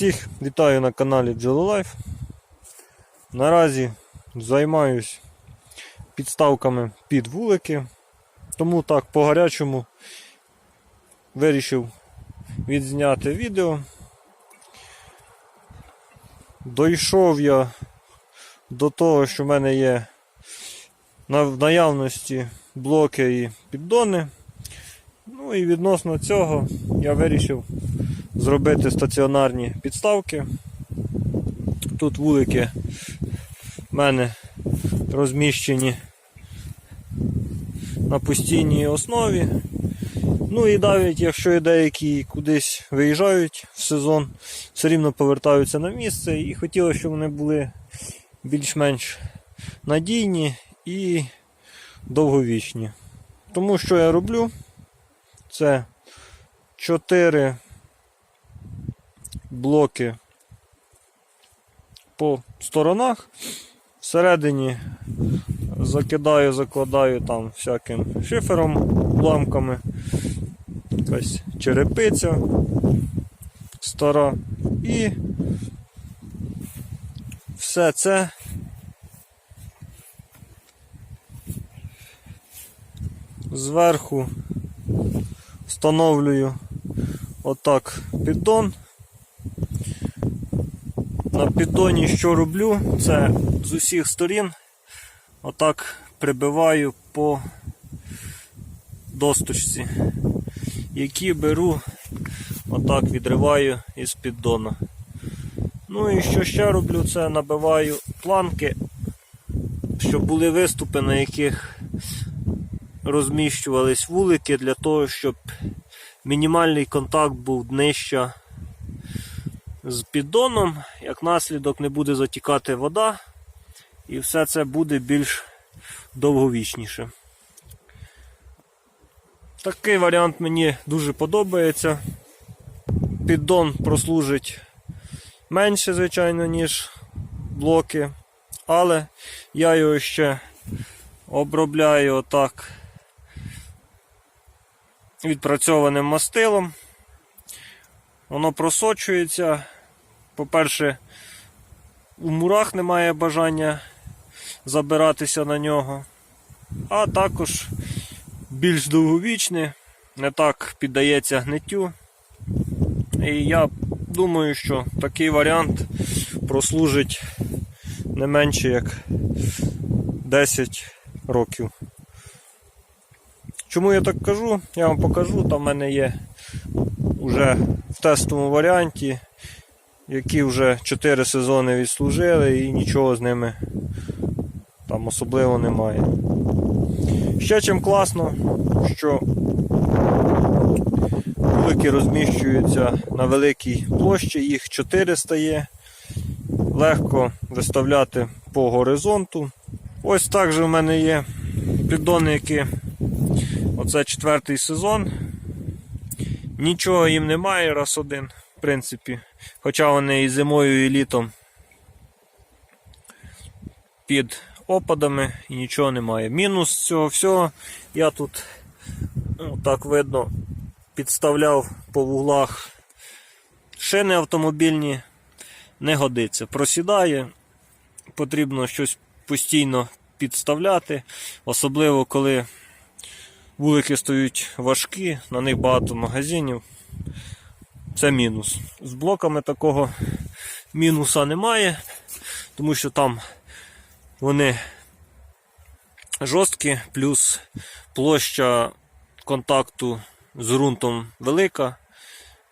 Всіх вітаю на каналі Life. Наразі займаюсь підставками під вулики, тому так по гарячому вирішив відзняти відео. Дійшов я до того, що в мене є в наявності блоки і піддони. Ну і відносно цього я вирішив зробити стаціонарні підставки. Тут вулики в мене розміщені на постійній основі. Ну і навіть якщо і деякі кудись виїжджають в сезон, все рівно повертаються на місце і хотілося, щоб вони були більш-менш надійні і довговічні. Тому що я роблю? Це 4 блоки по сторонах. Всередині закидаю, закладаю там всяким шифером, уламками, якась черепиця стара. І все це зверху встановлюю отак піддон. На піддоні що роблю? Це з усіх сторін отак прибиваю по досточці, які беру, отак відриваю із піддона. Ну і що ще роблю, це набиваю планки, щоб були виступи, на яких розміщувались вулики для того, щоб мінімальний контакт був днища з піддоном, як наслідок не буде затікати вода, і все це буде більш довговічніше. Такий варіант мені дуже подобається. Піддон прослужить менше, звичайно, ніж блоки, але я його ще обробляю отак відпрацьованим мастилом. Воно просочується. По-перше, у мурах немає бажання забиратися на нього, а також більш довговічне, не так піддається гниттю. І я думаю, що такий варіант прослужить не менше як 10 років. Чому я так кажу? Я вам покажу, там в мене є вже в тестовому варіанті, які вже 4 сезони відслужили і нічого з ними там особливо немає. Ще чим класно, що вулики розміщуються на великій площі, їх 4 стає, легко виставляти по горизонту. Ось так же в мене є піддони, які оце четвертий сезон. Нічого їм немає, раз один, принципі. Хоча вони і зимою, і літом під опадами і нічого немає. Мінус цього всього я тут, ну, так видно, підставляв по вуглах шини автомобільні, не годиться. Просідає, потрібно щось постійно підставляти, особливо коли вулики стають важкі, на них багато магазинів. Це мінус. З блоками такого мінуса немає, тому що там вони жорсткі, плюс площа контакту з ґрунтом велика.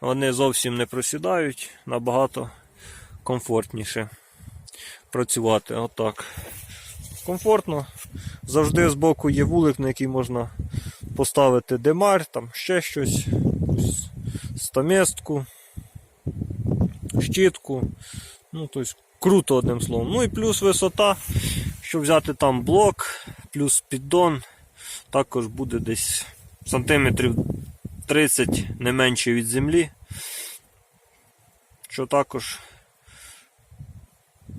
Вони зовсім не просідають, набагато комфортніше працювати. Отак. Комфортно. Завжди збоку є вулик, на який можна поставити демар, там ще щось, стаместку, щітку. Ну, тобто круто одним словом. Ну і плюс висота, щоб взяти там блок, плюс піддон, також буде десь сантиметрів 30 не менше від землі. Що також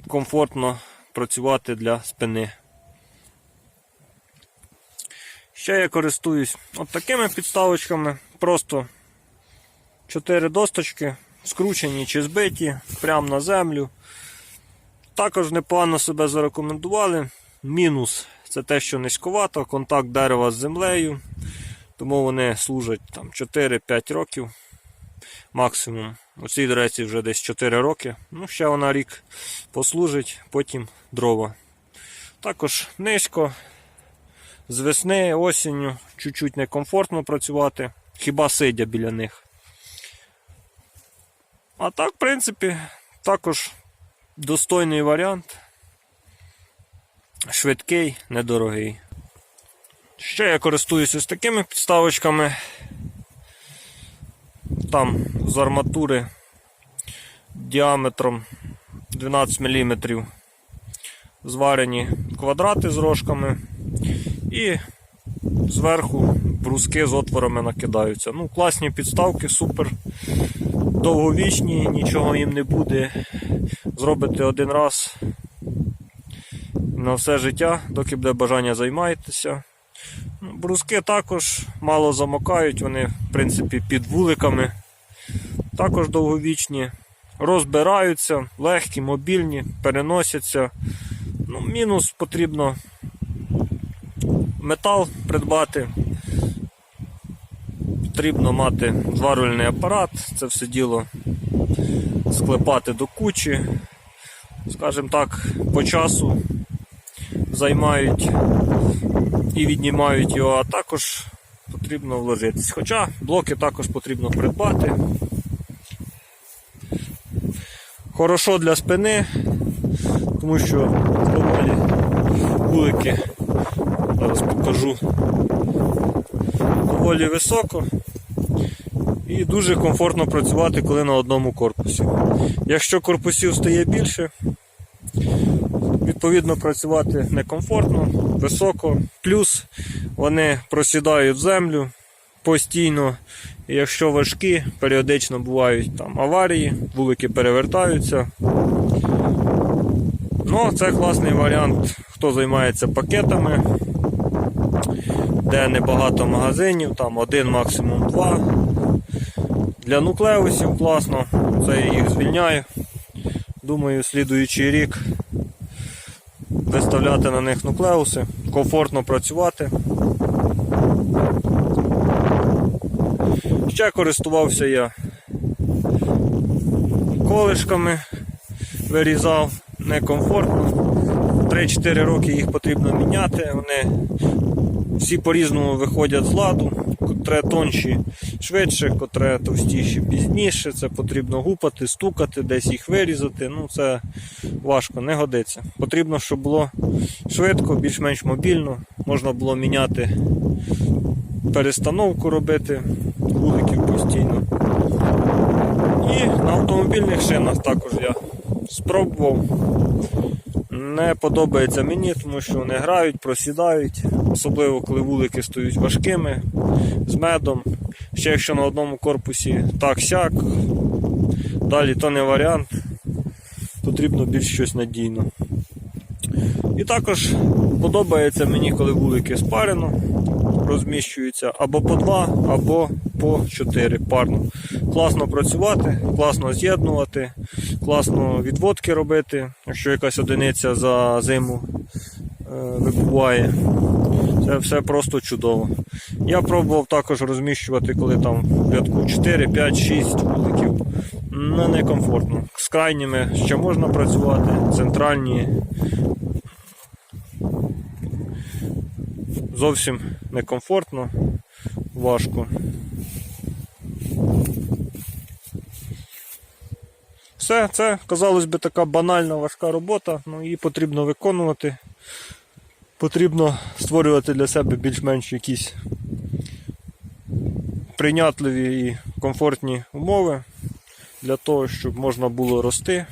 комфортно працювати для спини. Ще я користуюсь от такими підставочками. Просто 4 досточки скручені чи збиті, прямо на землю. Також непогано себе зарекомендували. Мінус це те, що низьковато, контакт дерева з землею. Тому вони служать там 4-5 років максимум. У цій дреці вже десь 4 роки. Ну, ще вона рік послужить, потім дрова. Також низько, з весни, осінню, чуть-чуть некомфортно працювати, хіба сидя біля них. А так, в принципі, також достойний варіант. Швидкий, недорогий. Ще я користуюся ось такими підставочками. Там з арматури діаметром 12 мм. Зварені квадрати з рожками і зверху бруски з отворами накидаються. Ну, класні підставки, супер. Довговічні, нічого їм не буде. Зробите один раз на все життя, доки буде бажання займаєтеся. Ну, Бруски також мало замокають, вони, в принципі, під вуликами. Також довговічні. Розбираються, легкі, мобільні, переносяться. Ну, мінус потрібно метал придбати. Потрібно мати зварювальний апарат, це все діло склепати до кучі. Скажімо так, по часу займають і віднімають його, а також потрібно вложитись. Хоча блоки також потрібно придбати. Хорошо для спини, тому що доволі вулики, зараз покажу, доволі високо і дуже комфортно працювати, коли на одному корпусі. Якщо корпусів стає більше, відповідно працювати некомфортно, високо. Плюс вони просідають землю постійно. І якщо важкі, періодично бувають там аварії, вулики перевертаються. Ну, це класний варіант, хто займається пакетами, де небагато магазинів, там один, максимум два. Для нуклеусів класно, це я їх звільняю. Думаю, слідуючий рік виставляти на них нуклеуси, комфортно працювати. Ще користувався я колишками, вирізав некомфортно. 3-4 роки їх потрібно міняти. Вони всі по-різному виходять з ладу, котре тонші швидше, котре товстіші пізніше. Це потрібно гупати, стукати, десь їх вирізати. Ну це важко, не годиться. Потрібно, щоб було швидко, більш-менш мобільно. Можна було міняти перестановку робити, вуликів постійно. І на автомобільних шинах також я спробував. Не подобається мені, тому що вони грають, просідають, особливо коли вулики стають важкими, з медом. Ще якщо на одному корпусі так-сяк, далі то не варіант, потрібно більш щось надійно. І також подобається мені, коли вулики спарено, розміщуються або по два, або по чотири парно. Класно працювати, класно з'єднувати, класно відводки робити, якщо якась одиниця за зиму е, вибуває. Це все просто чудово. Я пробував також розміщувати, коли там в рядку 4, 5, 6 вуликів. Ну, некомфортно. З крайніми ще можна працювати, центральні зовсім некомфортно, важко. Все, це, казалось би, така банальна важка робота, але її потрібно виконувати. Потрібно створювати для себе більш-менш якісь прийнятливі і комфортні умови для того, щоб можна було рости,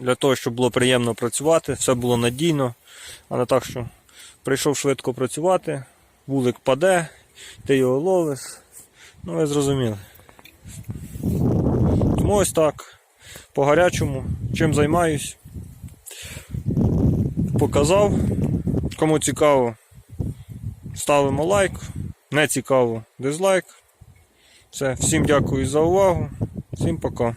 для того, щоб було приємно працювати, все було надійно, а не так, що прийшов швидко працювати, вулик паде, ти його ловиш. Ну, ви зрозуміли. Тому ось так. По гарячому, чим займаюсь. Показав. Кому цікаво, ставимо лайк. Не цікаво, дизлайк. Все, всім дякую за увагу. Всім пока.